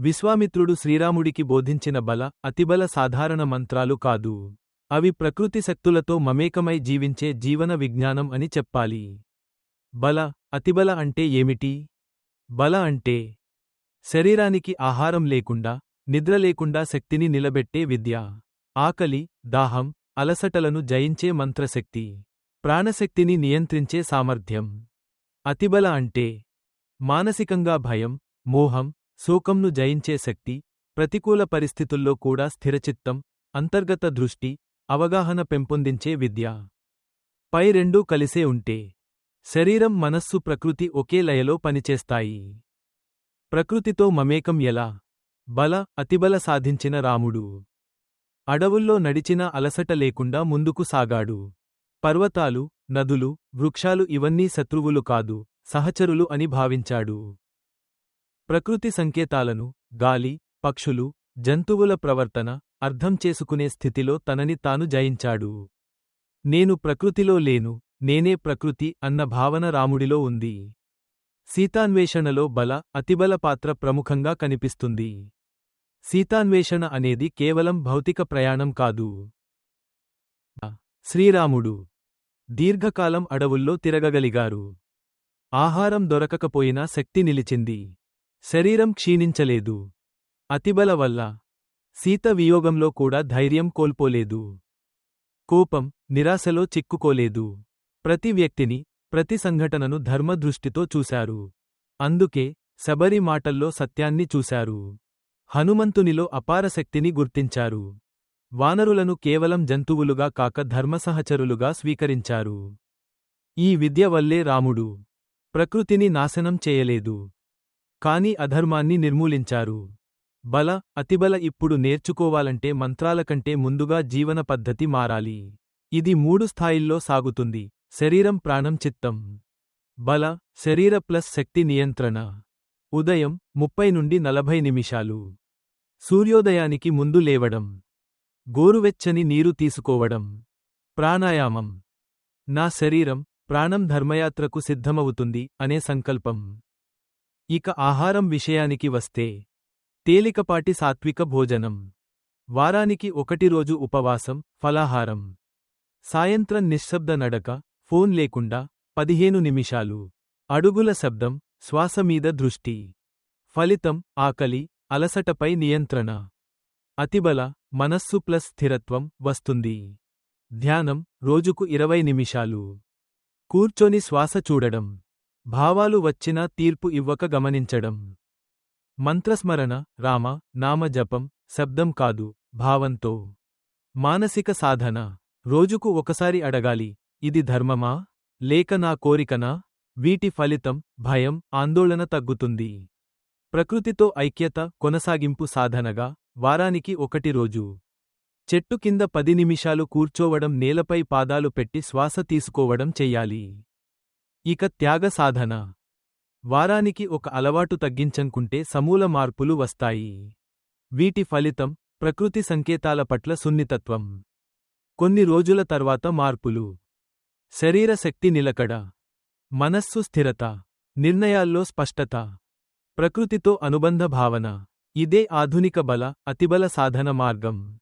విశ్వామిత్రుడు శ్రీరాముడికి బోధించిన బల అతిబల సాధారణ మంత్రాలు కాదు. అవి ప్రకృతి శక్తులతో మమేకమై జీవించే జీవన విజ్ఞానం అని చెప్పాలి. బల అతిబల అంటే ఏమిటి? బల అంటే శరీరానికి ఆహారం లేకుండా నిద్ర లేకుండా శక్తిని నిలబెట్టే విద్య. ఆకలి దాహం అలసటలను జయించే మంత్రశక్తి. ప్రాణశక్తిని నియంత్రించే సామర్థ్యం. అతిబల అంటే మానసికంగా భయం మోహం శోకంను జయించే శక్తి ప్రతికూల పరిస్థితుల్లో కూడా స్థిరచిత్తం అంతర్గత దృష్టి అవగాహన పెంపొందించే విద్య. పై రెండూ కలిసే ఉంటే శరీరం మనస్సు ప్రకృతి ఒకే లయలో పనిచేస్తాయి. ప్రకృతితో మమేకం ఎలా? బల అతిబల సాధించిన రాముడు. అడవుల్లో నడిచిన అలసట లేకుండా ముందుకు సాగాడు. పర్వతాలు నదులు వృక్షాలు ఇవన్నీ శత్రువులు కాదు సహచరులు అని భావించాడు. ప్రకృతి సంకేతాలను గాలి పక్షులు జంతువుల ప్రవర్తన అర్థం చేసుకునే స్థితిలో తనని తాను జయించాడు. నేను ప్రకృతిలో లేను నేనే ప్రకృతి అన్న భావన రాముడిలో ఉంది. సీతాన్వేషణలో బల అతిబల పాత్ర ప్రముఖంగా కనిపిస్తుంది. సీతాన్వేషణ అనేది కేవలం భౌతిక ప్రయాణం కాదు. శ్రీరాముడు దీర్ఘకాలం అడవుల్లో తిరగగలిగారు. ఆహారం దొరకకపోయినా శక్తి నిలిచింది. శరీరం క్షీణించలేదు. అతిబల వల్ల సీత వియోగంలో కూడా ధైర్యం కోల్పోలేదు. కోపం నిరాశలో చిక్కుకోలేదు. ప్రతి వ్యక్తిని ప్రతి సంఘటనను ధర్మదృష్టితో చూశారు. అందుకే శబరి మాటల్లో సత్యాన్ని చూశారు. హనుమంతునిలో అపారశక్తిని గుర్తించారు. వానరులను కేవలం జంతువులుగా కాక ధర్మసహచరులుగా స్వీకరించారు. ఈ విద్య వల్లే రాముడు ప్రకృతిని నాశనం చేయలేదు. కాని అధర్మాన్ని నిర్మూలించారు. బల అతిబల ఇప్పుడు నేర్చుకోవాలంటే మంత్రాల కంటే ముందుగా జీవన పద్ధతి మారాలి. ఇది మూడు స్థాయిల్లో సాగుతుంది. శరీరం ప్రాణం చిత్తం. బల శరీర ప్లస్ శక్తి నియంత్రణ. ఉదయం ముప్పై నుండి నలభై నిమిషాలు. సూర్యోదయానికి ముందు లేవడం. గోరువెచ్చని నీరు తీసుకోవడం. ప్రాణాయామం. నా శరీరం ప్రాణం ధర్మయాత్రకు సిద్ధమవుతుంది అనే సంకల్పం. ఇక ఆహారం విషయానికి వస్తే తేలికపాటి సాత్విక భోజనం. వారానికి ఒకటి రోజు ఉపవాసం ఫలాహారం. సాయంత్రం నిశ్శబ్ద నడక ఫోన్ లేకుండా పదిహేను నిమిషాలు. అడుగుల శబ్దం శ్వాసమీద దృష్టి. ఫలితం ఆకలి అలసటపై నియంత్రణ. అతిబల మనస్సు ప్లస్ స్థిరత్వం వస్తుంది. ధ్యానం రోజుకు ఇరవై నిమిషాలు. కూర్చొని శ్వాస చూడడం. భావాలు వచ్చినా తీర్పు ఇవ్వక గమనించడం. మంత్రస్మరణ రామ నామ జపం శబ్దం కాదు భావంతో. మానసిక సాధన. రోజుకు ఒకసారి అడగాలి ఇది ధర్మమా? లేక నా కోరికనా? వీటి ఫలితం భయం ఆందోళన తగ్గుతుంది. ప్రకృతితో ఐక్యత కొనసాగింపు సాధనగా వారానికి ఒకటి రోజు. చెట్టు కింద పది నిమిషాలు కూర్చోవడం నేలపై పాదాలు పెట్టి శ్వాస తీసుకోవడం చెయ్యాలి ఇక త్యాగ సాధన. వారానికి ఒక అలవాటు తగ్గించంకుంటే సమూల మార్పులు వస్తాయి. వీటి ఫలితం ప్రకృతి సంకేతాల పట్ల సున్నితత్వం. కొన్ని రోజుల తర్వాత మార్పులు. శరీర శక్తి నిలకడ. మనస్సు స్థిరత. నిర్ణయాల్లో స్పష్టత. ప్రకృతితో అనుబంధ భావన. ఇదే ఆధునిక బల అతిబల సాధన మార్గం.